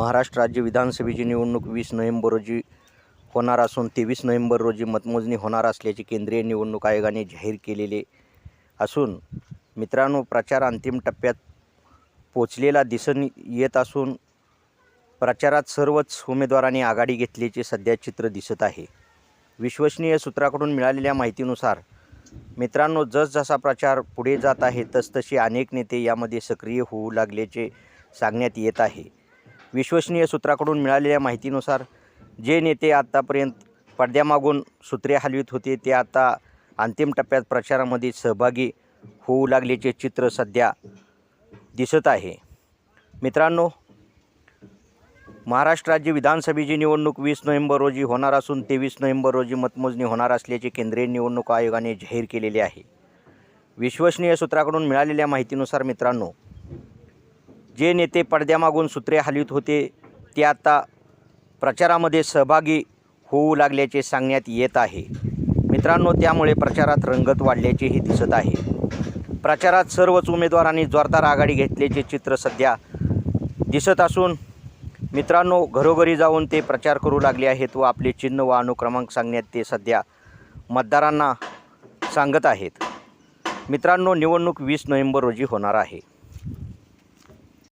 महाराष्ट्र राज्य विधानसभेची निवडणूक वीस नोव्हेंबर रोजी होणार असून तेवीस नोव्हेंबर रोजी मतमोजणी होणार असल्याचे केंद्रीय निवडणूक आयोगाने जाहीर केलेले असून मित्रांनो प्रचार अंतिम टप्प्यात पोचलेला दिसून येत असून प्रचारात सर्वच उमेदवारांनी आघाडी घेतल्याचे सध्या चित्र दिसत आहे. विश्वसनीय सूत्राकडून मिळालेल्या माहितीनुसार मित्रांनो जसजसा प्रचार पुढे जात आहे तसतसे अनेक नेते यामध्ये सक्रिय होऊ लागल्याचे सांगण्यात येत आहे. विश्वसनीय सूत्राकडून मिळालेल्या माहितीनुसार जे नेते आत्तापर्यंत पडद्यामागून सूत्रे हलवीत होते ते आता अंतिम टप्प्यात प्रचारामध्ये सहभागी होऊ लागल्याचे चित्र सध्या दिसत आहे. मित्रांनो महाराष्ट्र राज्य विधानसभेची निवडणूक वीस नोव्हेंबर रोजी होणार असून तेवीस नोव्हेंबर रोजी मतमोजणी होणार असल्याचे केंद्रीय निवडणूक आयोगाने जाहीर केलेले आहे. विश्वसनीय सूत्राकडून मिळालेल्या माहितीनुसार मित्रांनो जे नेते पडद्यामागून सूत्रे हलवित होते ते आता प्रचारामध्ये सहभागी होऊ लागल्याचे सांगण्यात येत आहे. मित्रांनो त्यामुळे प्रचारात रंगत वाढल्याचेही दिसत आहे. प्रचारात सर्वच उमेदवारांनी जोरदार आघाडी घेतल्याचे चित्र सध्या दिसत असून मित्रांनो घरोघरी जाऊन ते प्रचार करू लागले आहेत व आपले चिन्ह व अनुक्रमांक सांगण्यात ते सध्या मतदारांना सांगत आहेत. मित्रांनो निवडणूक वीस नोव्हेंबर रोजी होणार आहे.